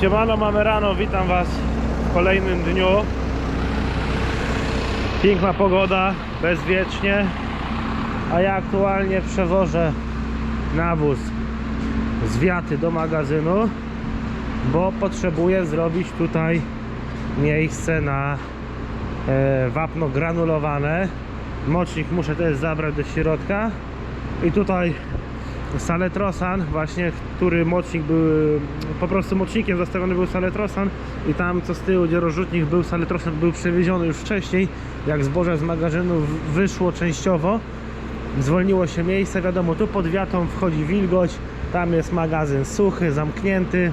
Siemano, mamy rano, witam Was w kolejnym dniu. Piękna pogoda, bezwiecznie, a ja aktualnie przewożę nawóz z wiaty do magazynu, bo potrzebuję zrobić tutaj miejsce na e, wapno granulowane. Mocznik muszę też zabrać do środka i tutaj saletrosan właśnie, który mocznik był po prostu mocznikiem zastawiony był saletrosan i tam co z tyłu gdzie rozrzutnik był saletrosan był przewieziony już wcześniej. Jak zboże z magazynu wyszło częściowo zwolniło się miejsce wiadomo tu pod wiatą wchodzi wilgoć tam jest magazyn suchy, zamknięty.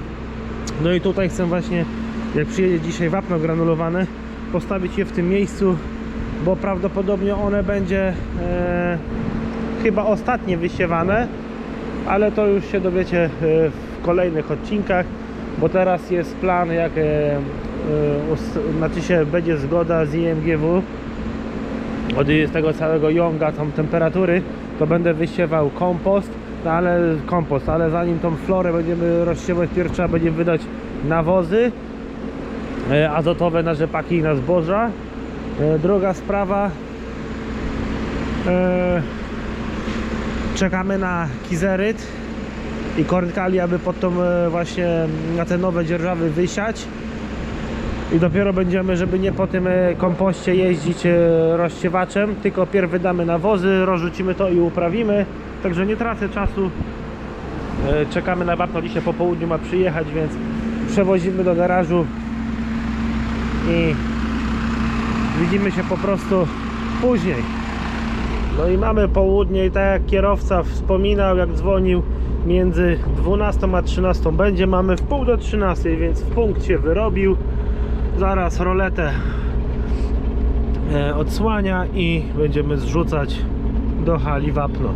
No i tutaj chcę właśnie jak przyjedzie dzisiaj wapno granulowane postawić je w tym miejscu bo prawdopodobnie one będzie e, chyba ostatnie wysiewane ale to już się dowiecie e, w kolejnych odcinkach, bo teraz jest plan, jak e, e, znaczy się będzie zgoda z IMGW od tego całego jąga, tam temperatury, to będę wysiewał kompost, no ale kompost, ale zanim tą florę będziemy rozsiewać, pierw trzeba będzie wydać nawozy azotowe na rzepaki i na zboża. Druga sprawa czekamy na kizeryt i kornkali, aby pod tą e, właśnie na te nowe dzierżawy wysiać. I dopiero będziemy, żeby nie po tym e, kompoście jeździć e, rozsiewaczem, tylko pierw wydamy nawozy, rozrzucimy to i uprawimy, także nie tracę czasu. Czekamy na wapno, dzisiaj po południu ma przyjechać, więc przewozimy do garażu i widzimy się po prostu później no i mamy południe i tak jak kierowca wspominał, jak dzwonił między 12 a 13 będzie, mamy w pół do 13, więc w punkt się wyrobił. Zaraz roletę e, odsłania i będziemy zrzucać do hali wapno.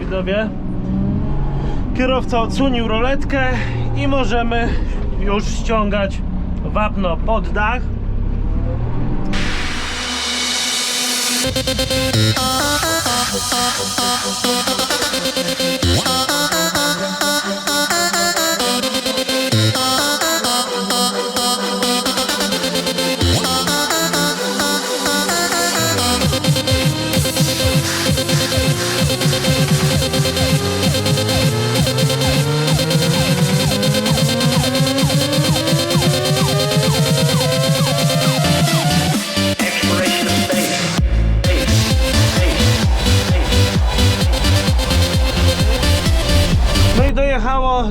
Widzowie, kierowca odsłonił roletkę i możemy już ściągać wapno pod dach.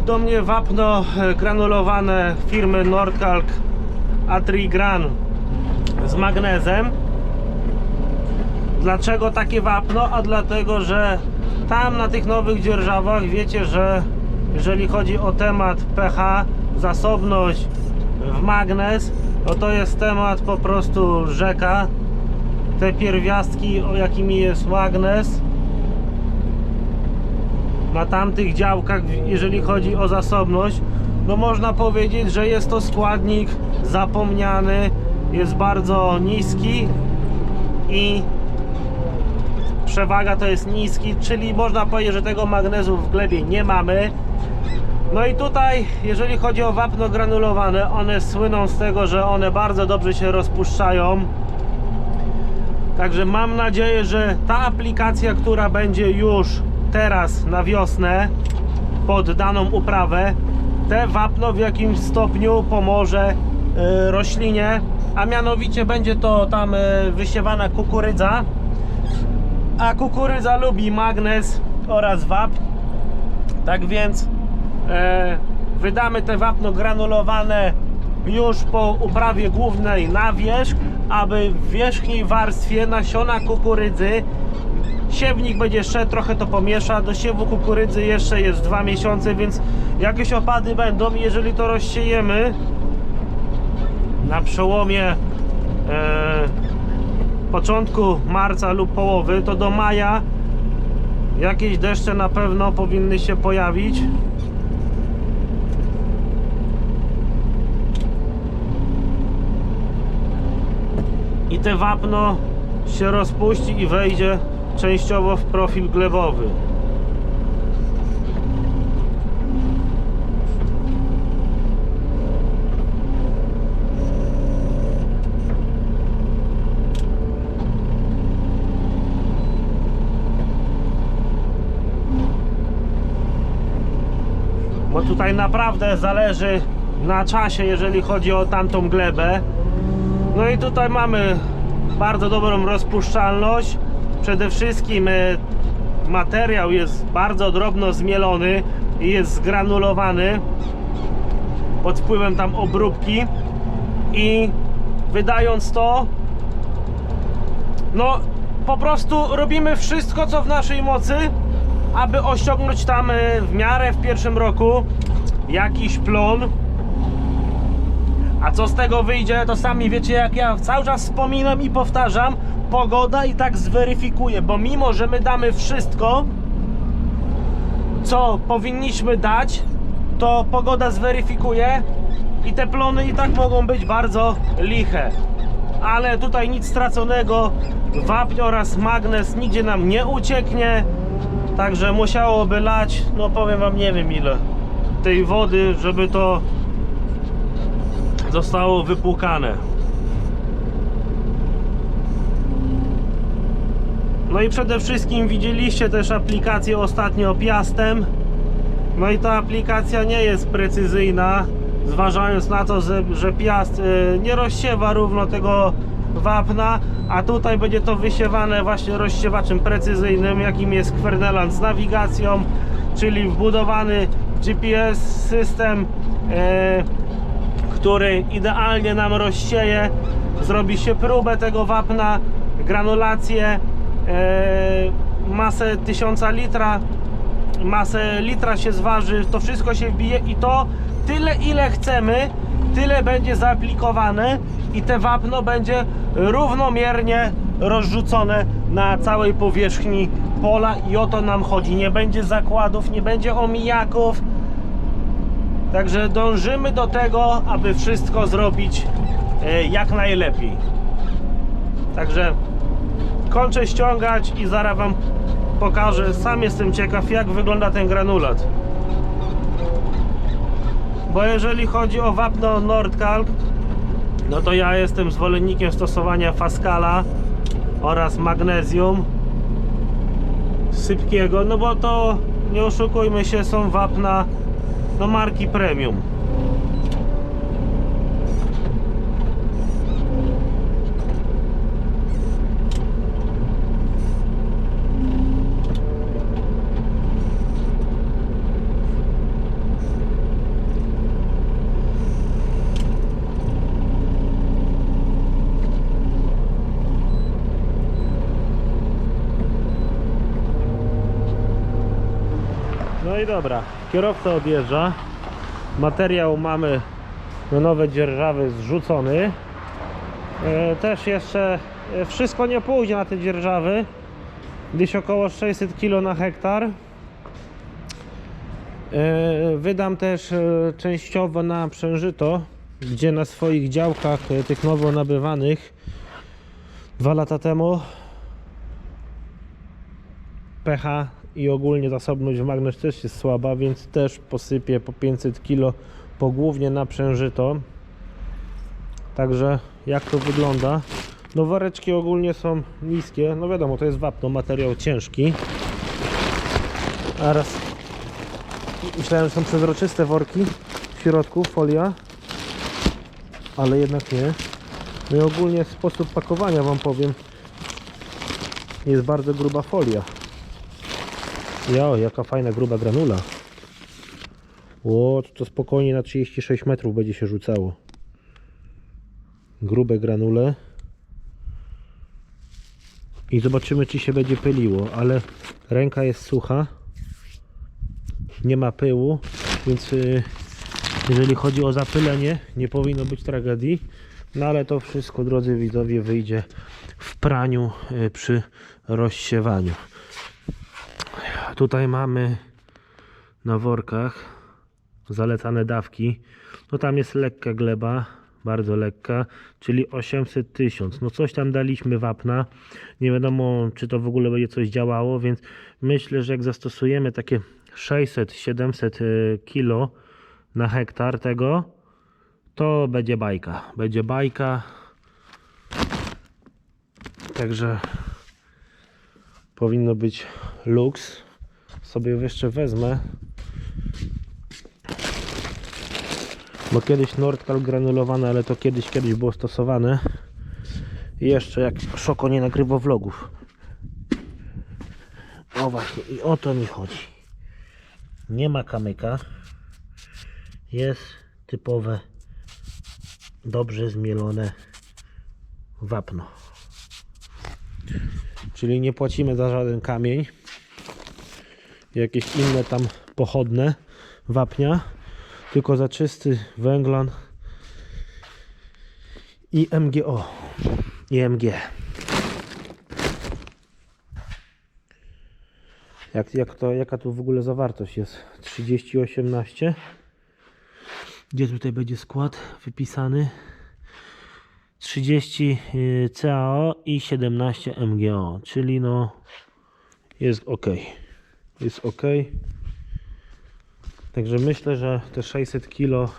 Do mnie wapno e, granulowane firmy Nordkalk Atrigran z magnezem. Dlaczego takie wapno? A dlatego, że tam na tych nowych dzierżawach wiecie, że jeżeli chodzi o temat pH, zasobność w magnez, no to jest temat po prostu rzeka. Te pierwiastki, o jakimi jest magnez, na tamtych działkach, jeżeli chodzi o zasobność, no można powiedzieć, że jest to składnik zapomniany, jest bardzo niski i przewaga to jest niski, czyli można powiedzieć, że tego magnezu w glebie nie mamy. No i tutaj, jeżeli chodzi o wapno granulowane, one słyną z tego, że one bardzo dobrze się rozpuszczają. Także mam nadzieję, że ta aplikacja, która będzie już teraz na wiosnę pod daną uprawę, te wapno w jakimś stopniu pomoże y, roślinie, a mianowicie będzie to tam y, wysiewana kukurydza, a kukurydza lubi magnez oraz wapń. Tak więc e, wydamy te wapno granulowane już po uprawie głównej na wierzch, aby w wierzchniej warstwie nasiona kukurydzy siewnik będzie szedł, trochę to pomiesza. Do siewu kukurydzy jeszcze jest dwa miesiące, więc jakieś opady będą. Jeżeli to rozsiejemy na przełomie e, początku marca lub połowy, to do maja jakieś deszcze na pewno powinny się pojawić. I te wapno się rozpuści i wejdzie częściowo w profil glebowy. Bo tutaj naprawdę zależy na czasie, jeżeli chodzi o tamtą glebę. No i tutaj mamy bardzo dobrą rozpuszczalność. Przede wszystkim e, materiał jest bardzo drobno zmielony i jest zgranulowany pod wpływem tam obróbki. I wydając to no po prostu robimy wszystko co w naszej mocy aby osiągnąć tam e, w miarę w pierwszym roku jakiś plon a co z tego wyjdzie, to sami wiecie, jak ja cały czas wspominam i powtarzam, pogoda i tak zweryfikuje, bo mimo, że my damy wszystko, co powinniśmy dać, to pogoda zweryfikuje i te plony i tak mogą być bardzo liche. Ale tutaj nic straconego, wapń oraz magnes nigdzie nam nie ucieknie, także musiałoby lać, no powiem wam nie wiem ile tej wody, żeby to zostało wypłukane. No i przede wszystkim widzieliście też aplikację ostatnio Piastem. No i ta aplikacja nie jest precyzyjna, zważając na to, że, Piast y, nie rozsiewa równo tego wapna, a tutaj będzie to wysiewane właśnie rozsiewaczem precyzyjnym, jakim jest Kwerneland z nawigacją, czyli wbudowany GPS system e, który idealnie nam rozsieje. Zrobi się próbę tego wapna, granulację, e, masę 1000 litra, masę litra się zważy, to wszystko się wbije i to tyle ile chcemy, tyle będzie zaaplikowane i te wapno będzie równomiernie rozrzucone na całej powierzchni pola i o to nam chodzi. Nie będzie zakładów, nie będzie omijaków, Także dążymy do tego, aby wszystko zrobić e, jak najlepiej. Także kończę ściągać i zaraz Wam pokażę. Sam jestem ciekaw, jak wygląda ten granulat. Bo jeżeli chodzi o wapno Nordkalk, no to ja jestem zwolennikiem stosowania Faskala oraz magnezjum sypkiego, no bo to nie oszukujmy się, są wapna no marki premium. No i dobra, kierowca odjeżdża. Materiał mamy na nowe dzierżawy zrzucony. E, Też jeszcze e, wszystko nie pójdzie na te dzierżawy. Gdzieś około 600 kg na hektar. E, Wydam też częściowo na przężyto, gdzie na swoich działkach tych nowo nabywanych dwa lata temu pH i ogólnie zasobność w magnes też jest słaba, więc też posypię po 500 kg pogłównie na przężyto. Także jak to wygląda? No woreczki ogólnie są niskie, no wiadomo to jest wapno, materiał ciężki. A raz myślałem, że są przezroczyste worki w środku, folia, ale jednak nie. No i ogólnie sposób pakowania Wam powiem. Jest bardzo gruba folia. Jo, jaka fajna gruba granula. O, to, spokojnie na 36 metrów będzie się rzucało. Grube granule. I zobaczymy, czy się będzie pyliło, ale ręka jest sucha. Nie ma pyłu, więc y, jeżeli chodzi o zapylenie, nie powinno być tragedii. No ale to wszystko, drodzy widzowie, wyjdzie w praniu y, przy rozsiewaniu. Tutaj mamy na workach zalecane dawki. No tam jest lekka gleba, bardzo lekka, czyli 800 tysiąc. No coś tam daliśmy wapna, nie wiadomo czy to w ogóle będzie coś działało, więc myślę, że jak zastosujemy takie 600-700 y, kilo na hektar tego, to będzie bajka. Będzie bajka. Także powinno być luks. Sobie jeszcze wezmę. Bo kiedyś Nordkal granulowany, ale to kiedyś, kiedyś było stosowane. I jeszcze jak Szoko nie nagrywa vlogów. O właśnie, i o to mi chodzi. Nie ma kamyka. Jest typowe, dobrze zmielone wapno. Czyli nie płacimy za żaden kamień. Jakieś inne tam pochodne wapnia tylko za czysty węglan i MGO i MG. Jak, jak to, jaka tu w ogóle zawartość jest? 3018. Gdzie tutaj będzie skład wypisany? 30 y, CAO i 17 MGO, czyli no jest ok. Jest ok. Także myślę, że te 600 kilo,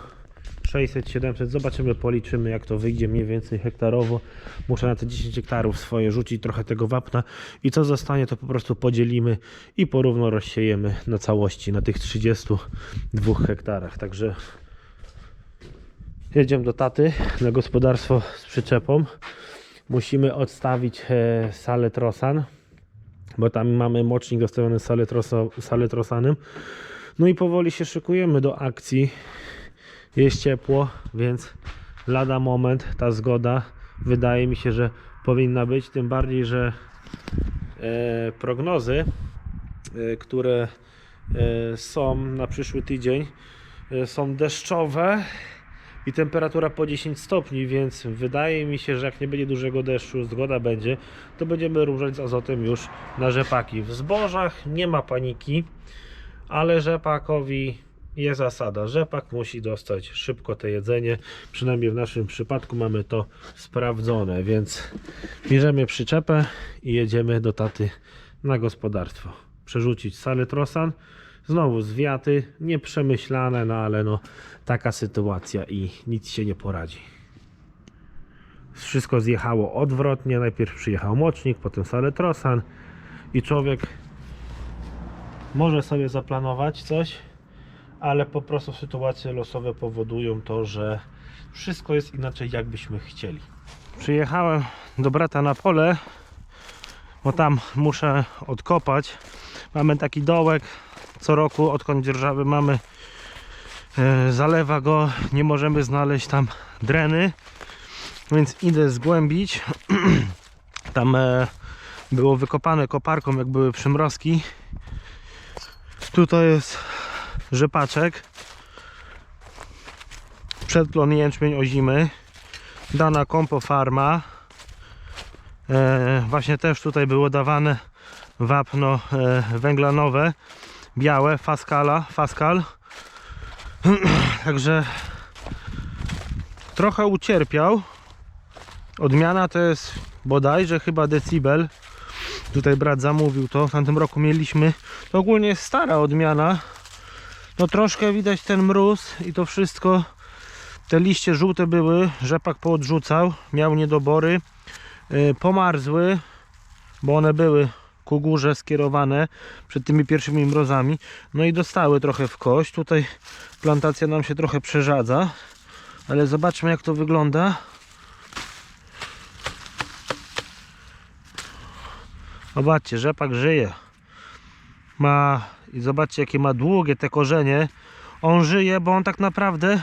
600-700, zobaczymy, policzymy jak to wyjdzie mniej więcej hektarowo. Muszę na te 10 hektarów swoje rzucić trochę tego wapna i co zostanie to po prostu podzielimy i porówno rozsiejemy na całości na tych 32 hektarach. Także jedziemy do taty na gospodarstwo z przyczepą. Musimy odstawić e, salę trosan, bo tam mamy mocznik dostawiony saletrosanem. No i powoli się szykujemy do akcji. Jest ciepło, więc lada moment ta zgoda wydaje mi się, że powinna być. Tym bardziej, że e, prognozy, e, które e, są na przyszły tydzień, e, są deszczowe i temperatura po 10 stopni, więc wydaje mi się, że jak nie będzie dużego deszczu, zgoda będzie, to będziemy różać z azotem już na rzepaki. W zbożach nie ma paniki ale rzepakowi jest zasada. Rzepak musi dostać szybko to jedzenie. Przynajmniej w naszym przypadku mamy to sprawdzone, więc bierzemy przyczepę i jedziemy do taty na gospodarstwo. Przerzucić salę trosan. Znowu zwiaty, nieprzemyślane, no ale no taka sytuacja i nic się nie poradzi. Wszystko zjechało odwrotnie. Najpierw przyjechał mocznik, potem salę trosan i człowiek może sobie zaplanować coś, ale po prostu sytuacje losowe powodują to, że wszystko jest inaczej, jakbyśmy chcieli. Przyjechałem do brata na pole, bo tam muszę odkopać. Mamy taki dołek co roku, odkąd dzierżawy mamy. e, Zalewa go, nie możemy znaleźć tam dreny, więc idę zgłębić. Tam e, było wykopane koparką, jak były przymrozki. Tutaj jest rzepaczek. Przedplon jęczmień ozimy. Dana kompo farma. E, właśnie też tutaj było dawane wapno węglanowe. Białe, faskala, faskal. Także trochę ucierpiał. Odmiana to jest bodajże chyba decibel. Tutaj brat zamówił to. W tamtym roku mieliśmy. To ogólnie jest stara odmiana. No troszkę widać ten mróz i to wszystko. Te liście żółte były, rzepak poodrzucał, miał niedobory, yy, pomarzły, bo one były ku górze skierowane przed tymi pierwszymi mrozami. No i dostały trochę w kość. Tutaj plantacja nam się trochę przerzadza, ale zobaczmy jak to wygląda. Zobaczcie, rzepak żyje. Ma i zobaczcie jakie ma długie te korzenie. On żyje, bo on tak naprawdę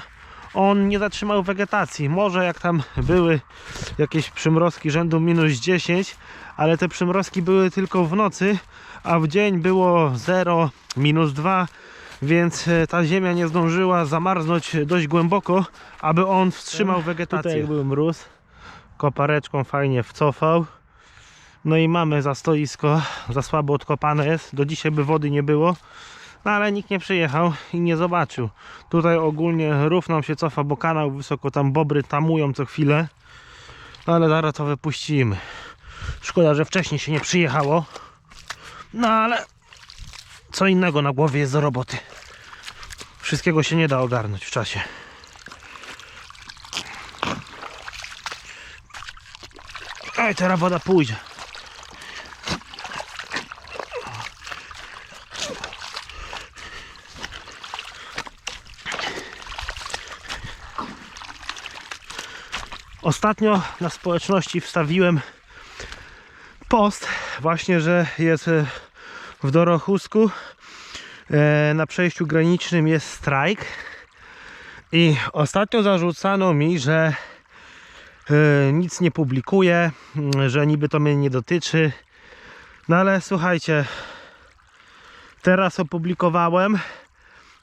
on nie zatrzymał wegetacji. Może jak tam były jakieś przymrozki rzędu minus 10, ale te przymrozki były tylko w nocy, a w dzień było 0, minus 2, więc e, ta ziemia nie zdążyła zamarznąć dość głęboko, aby on wstrzymał wegetację. Tutaj jak był mróz, kopareczką fajnie wcofał. No i mamy za stoisko, za słabo odkopane jest. Do dzisiaj by wody nie było, No ale nikt nie przyjechał i nie zobaczył. Tutaj ogólnie rów nam się cofa, bo kanał wysoko tam bobry tamują co chwilę. No ale zaraz to wypuścimy. Szkoda, że wcześniej się nie przyjechało. No ale co innego na głowie jest do roboty. Wszystkiego się nie da ogarnąć w czasie. Oj, teraz woda pójdzie. Ostatnio na społeczności wstawiłem post właśnie, że jest e, w Dorochusku e, na przejściu granicznym jest strajk i ostatnio zarzucano mi, że e, nic nie publikuję, m, że niby to mnie nie dotyczy. No ale słuchajcie, teraz opublikowałem,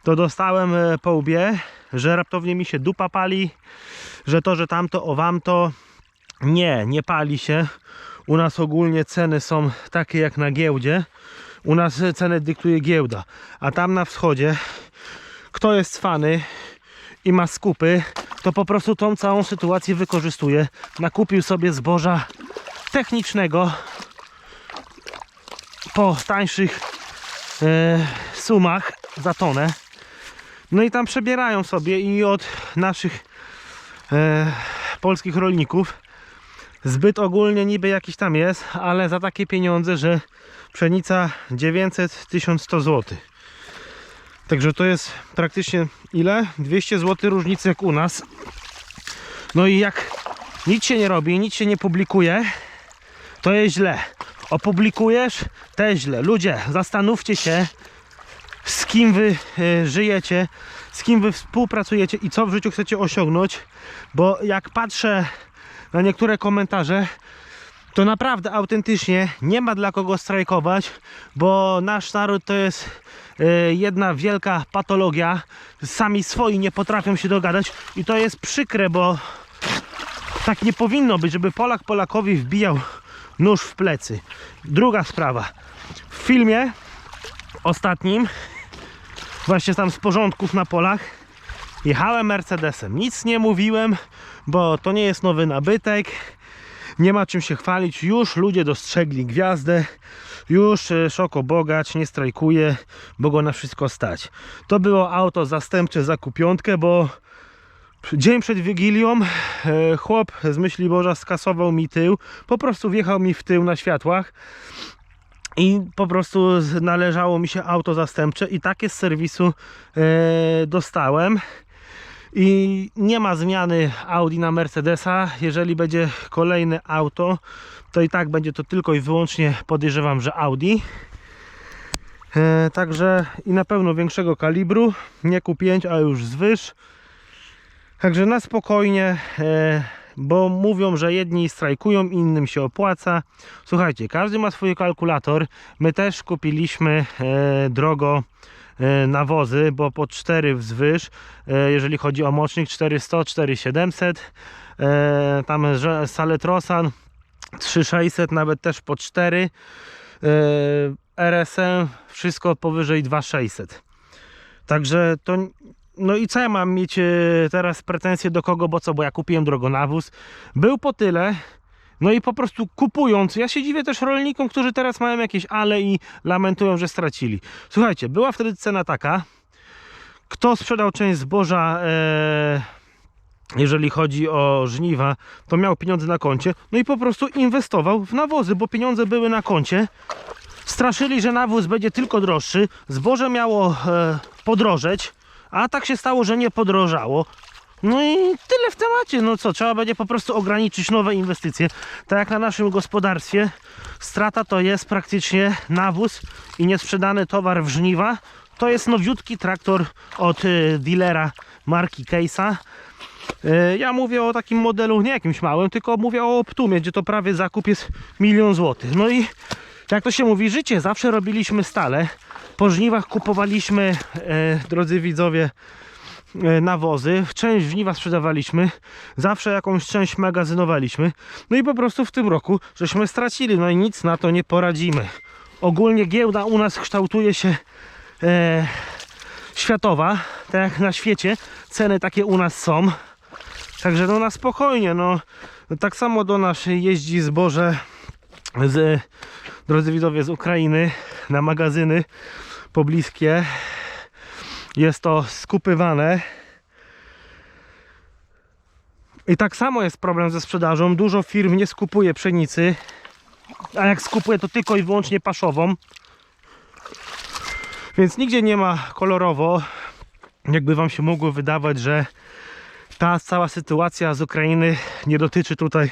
to dostałem po łbie, że raptownie mi się dupa pali, że to, że tamto, o wamto. Nie, nie pali się. U nas ogólnie ceny są takie jak na giełdzie. U nas cenę dyktuje giełda, a tam na wschodzie kto jest cwany i ma skupy, to po prostu tą całą sytuację wykorzystuje. Nakupił sobie zboża technicznego po tańszych e, sumach za tonę. No i tam przebierają sobie i od naszych e, polskich rolników zbyt ogólnie niby jakiś tam jest, ale za takie pieniądze, że pszenica 900-1100 zł. Także to jest praktycznie ile? 200 zł różnicy jak u nas. No i jak nic się nie robi, nic się nie publikuje, to jest źle. Opublikujesz, jest źle. Ludzie, zastanówcie się, z kim wy e, żyjecie, z kim wy współpracujecie i co w życiu chcecie osiągnąć, bo jak patrzę na niektóre komentarze, to naprawdę autentycznie nie ma dla kogo strajkować, bo nasz naród to jest e, jedna wielka patologia. Sami swoi nie potrafią się dogadać i to jest przykre, bo tak nie powinno być, żeby Polak Polakowi wbijał nóż w plecy. Druga sprawa. W filmie ostatnim, właśnie tam z porządków na polach, jechałem Mercedesem. Nic nie mówiłem, bo to nie jest nowy nabytek. Nie ma czym się chwalić. Już ludzie dostrzegli gwiazdę. Już e, Szoko Bogacz nie strajkuje, bo go na wszystko stać. To było auto zastępcze za kupiątkę, bo dzień przed Wigilią e, chłop z myśli Boża skasował mi tył. Po prostu wjechał mi w tył na światłach. I po prostu należało mi się auto zastępcze i takie z serwisu e, dostałem. I nie ma zmiany Audi na Mercedesa. Jeżeli będzie kolejne auto, to i tak będzie to tylko i wyłącznie podejrzewam, że Audi. E, także i na pewno większego kalibru, nie Q5, a już zwyż. Także na spokojnie, e, bo mówią, że jedni strajkują, innym się opłaca. Słuchajcie, każdy ma swój kalkulator. My też kupiliśmy e, drogo e, nawozy, bo po 4 wzwyż, e, jeżeli chodzi o mocznik 400, 4700, e, tam Saletrosan 3600, nawet też po 4, e, RSM wszystko powyżej 2600. Także to no i co ja mam mieć e, teraz pretensje do kogo, bo co, bo ja kupiłem drogonawóz. Był po tyle, no i po prostu kupując, ja się dziwię też rolnikom, którzy teraz mają jakieś ale i lamentują, że stracili. Słuchajcie, była wtedy cena taka, kto sprzedał część zboża, e, jeżeli chodzi o żniwa, to miał pieniądze na koncie, no i po prostu inwestował w nawozy, bo pieniądze były na koncie. Straszyli, że nawóz będzie tylko droższy, zboże miało e, podrożeć, a tak się stało, że nie podrożało. No i tyle w temacie. No co, trzeba będzie po prostu ograniczyć nowe inwestycje. Tak jak na naszym gospodarstwie, strata to jest praktycznie nawóz i niesprzedany towar w żniwa. To jest nowiutki traktor od y, dealera marki Case'a. Y, Ja mówię o takim modelu, nie jakimś małym, tylko mówię o Optumie, gdzie to prawie zakup jest milion złotych. No i jak to się mówi, życie zawsze robiliśmy stale. Po żniwach kupowaliśmy, e, drodzy widzowie, e, nawozy. Część żniwa sprzedawaliśmy, zawsze jakąś część magazynowaliśmy. No i po prostu w tym roku żeśmy stracili, no i nic na to nie poradzimy. Ogólnie giełda u nas kształtuje się e, światowa, tak jak na świecie, ceny takie u nas są. Także no na spokojnie, no tak samo do nas jeździ zboże z, drodzy widzowie, z Ukrainy na magazyny pobliskie. Jest to skupywane. I tak samo jest problem ze sprzedażą. Dużo firm nie skupuje pszenicy, a jak skupuje to tylko i wyłącznie paszową. Więc nigdzie nie ma kolorowo. Jakby wam się mogło wydawać, że ta cała sytuacja z Ukrainy nie dotyczy tutaj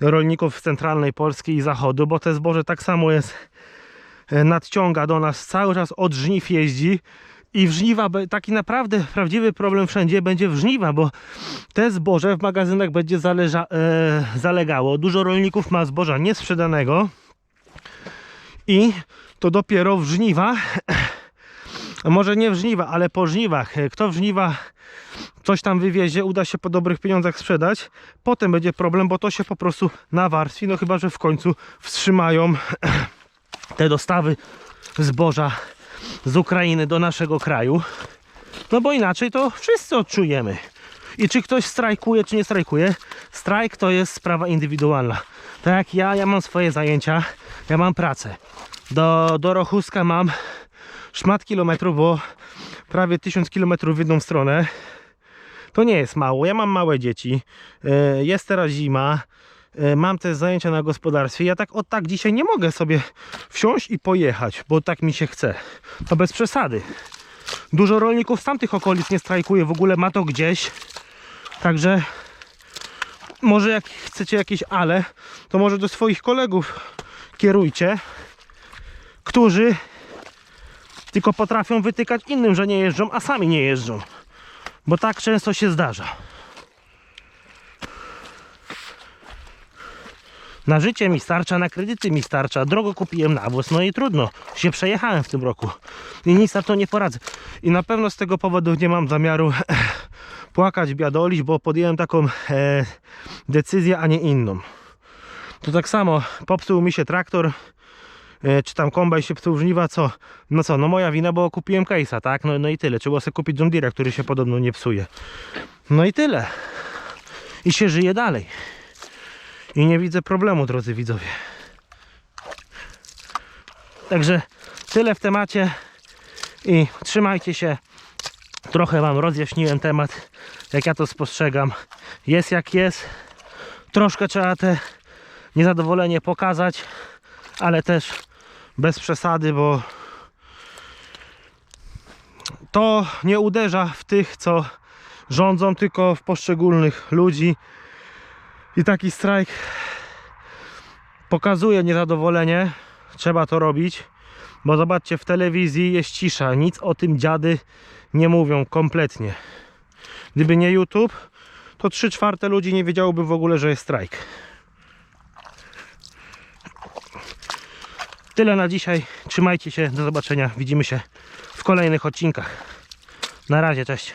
rolników z centralnej Polski i zachodu, bo te zboże tak samo jest e, nadciąga do nas cały czas od żniw jeździ i w żniwa taki naprawdę prawdziwy problem wszędzie będzie w żniwa, bo te zboże w magazynach będzie zależa, e, zalegało. Dużo rolników ma zboża niesprzedanego i to dopiero w żniwa, może nie w żniwa, ale po żniwach. Kto w żniwa coś tam wywiezie, uda się po dobrych pieniądzach sprzedać, potem będzie problem, bo to się po prostu nawarstwi, no chyba, że w końcu wstrzymają te dostawy zboża z Ukrainy do naszego kraju. No bo inaczej to wszyscy odczujemy. I czy ktoś strajkuje, czy nie strajkuje, strajk to jest sprawa indywidualna. Tak jak ja, ja mam swoje zajęcia, ja mam pracę. Do, do Rochuska mam szmat kilometrów, bo prawie 1000 kilometrów w jedną stronę. To nie jest mało. Ja mam małe dzieci. e, Jest teraz zima. e, Mam też zajęcia na gospodarstwie. Ja tak o tak dzisiaj nie mogę sobie wsiąść i pojechać, bo tak mi się chce. To bez przesady. Dużo rolników z tamtych okolic nie strajkuje, w ogóle ma to gdzieś. Także może jak chcecie jakieś ale, to może do swoich kolegów kierujcie, którzy tylko potrafią wytykać innym, że nie jeżdżą, a sami nie jeżdżą. Bo tak często się zdarza. Na życie mi starcza, na kredyty mi starcza, drogo kupiłem nawóz, no i trudno, się przejechałem w tym roku i nic na to nie poradzę. I na pewno z tego powodu nie mam zamiaru płakać, biadolić, bo podjąłem taką e, decyzję, a nie inną. To tak samo, popsuł mi się traktor, czy tam kombaj się psuł żniwa, co? No co, no moja wina, bo kupiłem case'a, tak? No, no i tyle, trzeba sobie kupić John który się podobno nie psuje. No i tyle. I się żyje dalej. I nie widzę problemu, drodzy widzowie. Także tyle w temacie i trzymajcie się. Trochę Wam rozjaśniłem temat, jak ja to spostrzegam. Jest jak jest. Troszkę trzeba te niezadowolenie pokazać, ale też bez przesady, bo to nie uderza w tych, co rządzą, tylko w poszczególnych ludzi. I taki strajk pokazuje niezadowolenie. Trzeba to robić, bo zobaczcie, w telewizji jest cisza. Nic o tym dziady nie mówią kompletnie. Gdyby nie YouTube, to 3 czwarte ludzi nie wiedziałoby w ogóle, że jest strajk. Tyle na dzisiaj. Trzymajcie się. Do zobaczenia. Widzimy się w kolejnych odcinkach. Na razie, cześć.